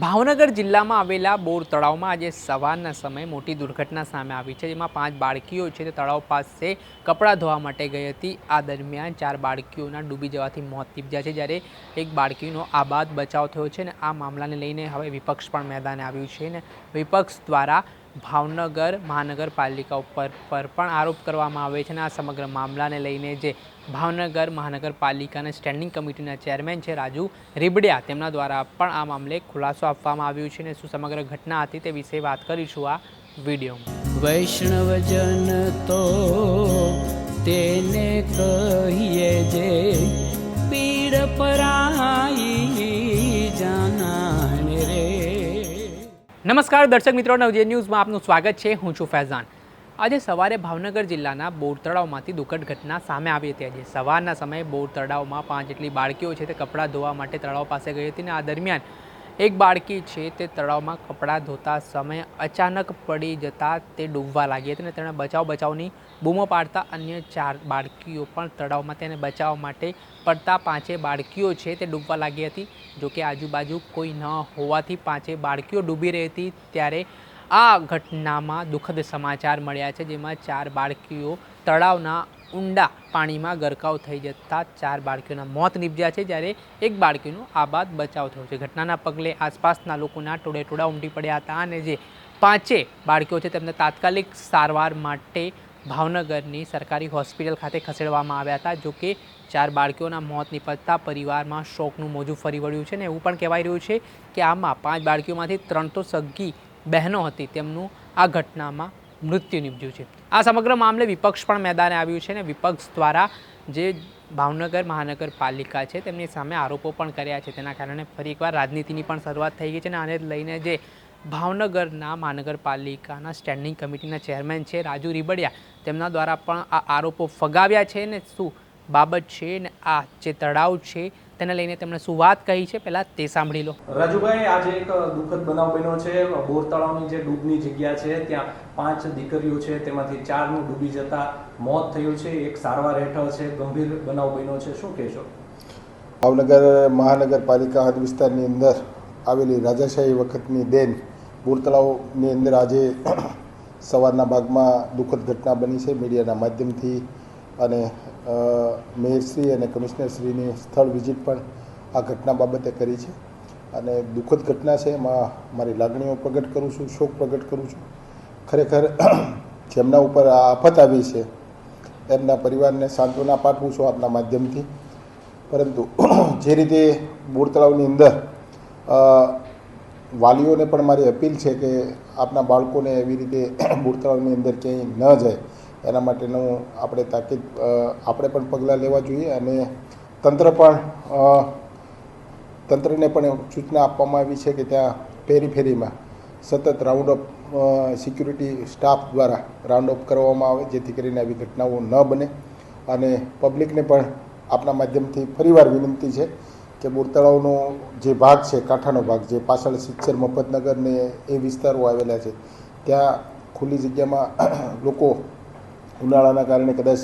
ભાવનગર જિલ્લામાં આવેલા બોર તળાવમાં આજે સવારના સમયે મોટી દુર્ઘટના સામે આવી છે, જેમાં પાંચ બાળકીઓ છે તે તળાવ પાસે કપડાં ધોવા માટે ગઈ હતી. આ દરમિયાન ચાર બાળકીઓના ડૂબી જવાથી મોત નીપજ્યા છે, જ્યારે એક બાળકીનો આબાદ બચાવ થયો છે ને આ મામલાને લઈને હવે વિપક્ષ પણ મેદાને આવ્યું છે ને વિપક્ષ દ્વારા ભાવનગર મહાનગરપાલિકા ઉપર પર પણ આરોપ કરવામાં આવે છે અને આ સમગ્ર મામલાને લઈને જે ભાવનગર મહાનગરપાલિકાના સ્ટેન્ડિંગ કમિટીના ચેરમેન છે રાજુ રીબડિયા, તેમના દ્વારા પણ આ મામલે ખુલાસો આપવામાં આવ્યો છે અને શું સમગ્ર ઘટના હતી તે વિશે વાત કરીશું આ વિડીયોમાં. વૈષ્ણવજન તો તેને કહીએ જે પીડ પરાઈ નમસ્કાર દર્શક મિત્રો નવજે ન્યૂઝમાં આપનું સ્વાગત છે. હું છું ફૈઝાન. આજે સવારે ભાવનગર જિલ્લાના બોર તળાવમાંથી દુઃખદ ઘટના સામે આવી હતી. આજે સવારના સમયે બોર તળાવમાં પાંચ જેટલી બાળકીઓ છે તે કપડાં ધોવા માટે તળાવ પાસે ગઈ હતી અને આ દરમિયાન એક બાળકી છે તે તળાવમાં કપડાં ધોતા સમયે અચાનક પડી જતાં તે ડૂબવા લાગી હતી અને તેણે બચાવ બચાવની બૂમો પાડતા અન્ય ચાર બાળકીઓ પણ તળાવમાં તેને બચાવવા માટે પડતા પાંચે બાળકીઓ છે તે ડૂબવા લાગી હતી. જોકે આજુબાજુ કોઈ ન હોવાથી પાંચે બાળકીઓ ડૂબી રહી હતી ત્યારે આ ઘટનામાં દુઃખદ સમાચાર મળ્યા છે, જેમાં ચાર બાળકીઓ તળાવના ઊંડા પાણીમાં ગરકાવ થઈ જતાં ચાર બાળકીઓના મોત નીપજ્યા છે, જ્યારે એક બાળકીનો આબાદ બચાવ થયો છે. ઘટનાના પગલે આસપાસના લોકોના ટોળે ટોળા ઉમટી પડ્યા હતા અને જે પાંચે બાળકીઓ છે, તેમને તાત્કાલિક સારવાર માટે ભાવનગરની સરકારી હોસ્પિટલ ખાતે ખસેડવામાં આવ્યા હતા. જોકે ચાર બાળકીઓના મોત નીપજતા પરિવારમાં શોકનું મોજું ફરી વળ્યું છે ને એવું પણ કહેવાય રહ્યું છે કે આમાં પાંચ બાળકીઓમાંથી ત્રણ તો સગી બહેનો હતી તેમનું આ ઘટનામાં મૃત્યુ નીપજ્યું છે. આ સમગ્ર મામલે વિપક્ષ પણ મેદાને આવ્યું છે ને વિપક્ષ દ્વારા જે ભાવનગર મહાનગરપાલિકા છે તેમની સામે આરોપો પણ કર્યા છે. તેના કારણે ફરી એકવાર રાજનીતિની પણ શરૂઆત થઈ ગઈ છે અને આને લઈને જે ભાવનગરના મહાનગરપાલિકાના સ્ટેન્ડિંગ કમિટીના ચેરમેન છે રાજુ રીબડિયા તેમના દ્વારા પણ આ આરોપો ફગાવ્યા છે ને શું બાબત છે ને આ જે તળાવ છે તેને લઈને તેમણે શું વાત કહી છે પહેલાં તે સાંભળી લો. રાજુભાઈ આજે એક દુઃખદ બનાવ બન્યો છે. બોર તળાવની જે ડૂબની જગ્યા છે ત્યાં પાંચ દીકરીઓ છે તેમાંથી ચારનું ડૂબી જતા મોત થયું છે. એક સારવાર હેઠળ છે. ગંભીર બનાવ બન્યો છે. શું કહેશો? ભાવનગર મહાનગરપાલિકા હદ વિસ્તારની અંદર આવેલી રાજાશાહી વખતની દેન બોર તળાવની અંદર આજે સવારના ભાગમાં દુઃખદ ઘટના બની છે. મીડિયાના માધ્યમથી અને મેયરશ્રી અને કમિશનરશ્રીની સ્થળ વિઝિટ પણ આ ઘટના બાબતે કરી છે. અને દુઃખદ ઘટના છે, એમાં મારી લાગણીઓ પ્રગટ કરું છું, શોક પ્રગટ કરું છું. ખરેખર, જેમના ઉપર આ આફત આવી છે, એમના પરિવારને સાંત્વના પાઠવું છું આપના માધ્યમથી. પરંતુ, જે રીતે બોર તળાવની અંદર વાલીઓને પણ મારી અપીલ છે કે આપના બાળકોને એવી રીતે બોર તળાવની અંદર ક્યાંય ન જાય. એના માટેનું આપણે તાકીદ આપણે પણ પગલાં લેવા જોઈએ અને તંત્ર પણ તંત્રને પણ સૂચના આપવામાં આવી છે કે ત્યાં ફેરી ફેરીમાં સતત રાઉન્ડ અપ સિક્યુરિટી સ્ટાફ દ્વારા રાઉન્ડ અપ કરવામાં આવે, જેથી કરીને આવી ઘટનાઓ ન બને. અને પબ્લિકને પણ આપના માધ્યમથી ફરીવાર વિનંતી છે કે બોર તળાવનો જે ભાગ છે, કાંઠાનો ભાગ જે પાછળ સિત્સર મફતનગર ને એ વિસ્તારો આવેલા છે, ત્યાં ખુલ્લી જગ્યામાં લોકો ઉનાળાના કારણે કદાચ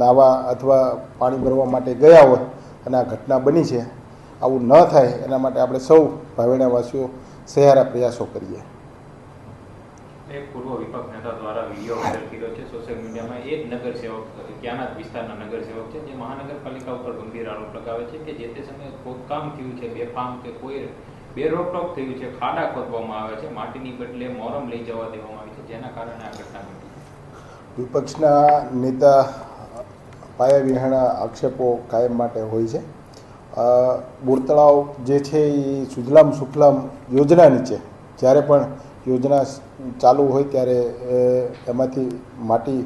નાવા અથવા પાણી ભરવા માટે ગયા હોય અને આ ઘટના બની છે, આવું ન થાય એના માટે આપણે સૌ ભાવેણાવાસીઓ સહારા પ્રયાસો કરીએ. એક પૂર્વ વિપક્ષ નેતા દ્વારા વીડિયો કર્યો છે સોશિયલ મીડિયામાં એક નગરસેવક, ત્યાંના વિસ્તારના નગરસેવક છે, જે મહાનગરપાલિકા ઉપર ગંભીર આરોપ લગાવે છે કે જે તે સમયે ખોદકામ થયું છે, બેફામ કે કોઈ બે થયું છે, ખાડા ખોદવામાં આવે છે, માટીની બદલે મોરમ લઈ જવા દેવામાં આવી છે, જેના કારણે આ ઘટના વિપક્ષના નેતા પાયા વિહાણા આક્ષેપો કાયમ માટે હોય છે. બોરતળાવ જે છે એ સુજલામ સુફલામ યોજના નીચે જ્યારે પણ યોજના ચાલુ હોય ત્યારે એમાંથી માટી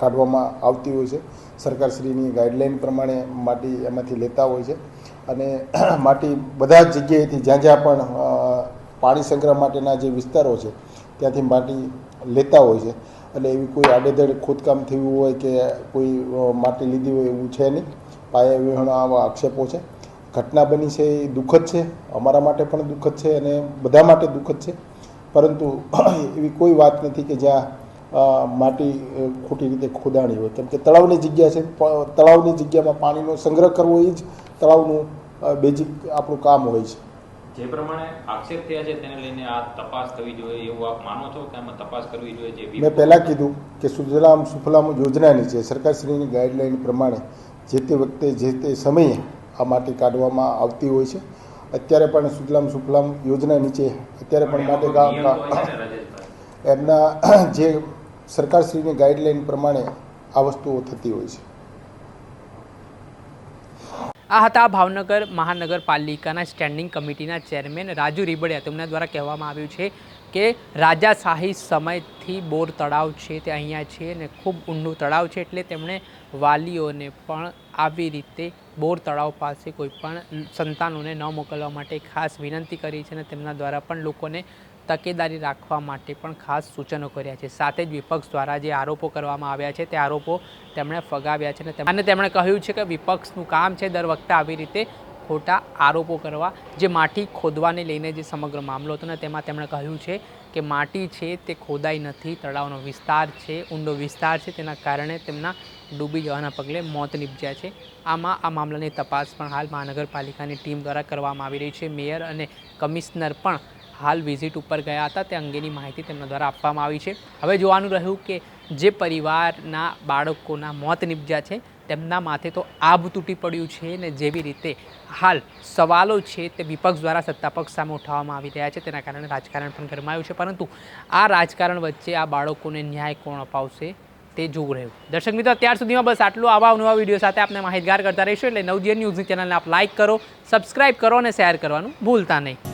કાઢવામાં આવતી હોય છે. સરકારશ્રીની ગાઈડલાઈન પ્રમાણે માટી એમાંથી લેતા હોય છે. અને માટી બધા જ જગ્યાએથી જ્યાં જ્યાં પણ પાણી સંગ્રહ માટેના જે વિસ્તારો છે, ત્યાંથી માટી લેતા હોય છે. એટલે એવી કોઈ આડેધડ ખોદકામ થયું હોય કે કોઈ માટી લીધી હોય એવું છે નહીં. પાયા વિહોણા આવા આક્ષેપો છે. ઘટના બની છે એ દુઃખદ છે. અમારા માટે પણ દુઃખદ છે અને બધા માટે દુઃખદ છે. પરંતુ એવી કોઈ વાત નથી કે જ્યાં માટી ખોટી રીતે ખોદાણી હોય. કેમ કે તળાવની જગ્યા છે. તળાવની જગ્યામાં પાણીનો સંગ્રહ કરવો એ જ તળાવનું બેઝિક આપણું કામ હોય છે. જે પ્રમાણે આક્ષેપ થયા છે તેને લઈને આ તપાસ થવી જોઈએ એવું આપ માનો છો કે આમાં તપાસ કરવી જોઈએ જે મેં પહેલાં કીધું કે સુજલામ સુફલામ યોજનાની છે સરકારશ્રીની ગાઈડલાઈન પ્રમાણે જે તે વખતે જે તે સમયે આ માટી કાઢવામાં આવતી હોય છે. અત્યારે પણ સુજલામ સુફલામ યોજના નીચે અત્યારે પણ માટે એમના જે સરકારશ્રીની ગાઈડલાઈન પ્રમાણે આ વસ્તુઓ થતી હોય છે. આ હતા ભાવનગર મહાનગરપાલિકાના સ્ટેન્ડિંગ કમિટીના ચેરમેન રાજુ રીબડિયા. તેમના દ્વારા કહેવામાં આવ્યું છે કે રાજાશાહી સમયથી બોર તળાવ છે, તે અહીંયા છે અને ખૂબ ઊંડું તળાવ છે, એટલે તેમણે વાલીઓને પણ આવી રીતે બોર તળાવ પાસે કોઈ પણ સંતાનોને ન મોકલવા માટે ખાસ વિનંતી કરી છે અને તેમના દ્વારા પણ લોકોને તકેદારી રાખવા માટે પણ ખાસ સૂચનો કર્યા છે. સાથે જ વિપક્ષ દ્વારા જે આરોપો કરવામાં આવ્યા છે, તે આરોપો તેમણે ફગાવ્યા છે અને તેમ- અને તેમણે કહ્યું છે કે વિપક્ષનું કામ છે દર વખતે આવી રીતે ખોટા આરોપો કરવા, જે માટી ખોદવાને લઈને જે સમગ્ર મામલો હતો ને તેમાં તેમણે કહ્યું છે કે માટી છે તે ખોદાઈ નથી, તળાવનો વિસ્તાર છે, ઊંડો વિસ્તાર છે, તેના કારણે તેમના ડૂબી જવાના પગલે મોત નીપજ્યા છે. આમાં આ મામલાની તપાસ પણ હાલ મહાનગરપાલિકાની ટીમ દ્વારા કરવામાં આવી રહી છે. મેયર અને કમિશનર પણ હાલ વિઝિટ ઉપર ગયા હતા. તે અંગેની માહિતી તેમના દ્વારા આપવામાં આવી છે. હવે જોવાનું રહ્યું કે જે પરિવારના બાળકોના મોત નિપજ્યા છે, તેમના માથે તો આબ તૂટી પડ્યું છે ને જેવી રીતે હાલ સવાલો છે તે વિપક્ષ દ્વારા સત્તાપક્ષ સામે ઉઠાવવામાં આવી રહ્યા છે. તેના કારણે રાજકારણ પણ ગરમાયું છે. પરંતુ આ રાજકારણ વચ્ચે આ બાળકોને ન્યાય કોણ અપાવશે તે જોવું રહ્યું. દર્શક મિત્રો, અત્યાર સુધીમાં બસ આટલું. આવા નવા વીડિયો સાથે આપણે માહિતગાર કરતા રહીશું. એટલે નવજીવન ન્યૂઝની ચેનલને આપ લાઇક કરો સબસ્ક્રાઇબ કરો અને શેર કરવાનું ભૂલતા નહીં.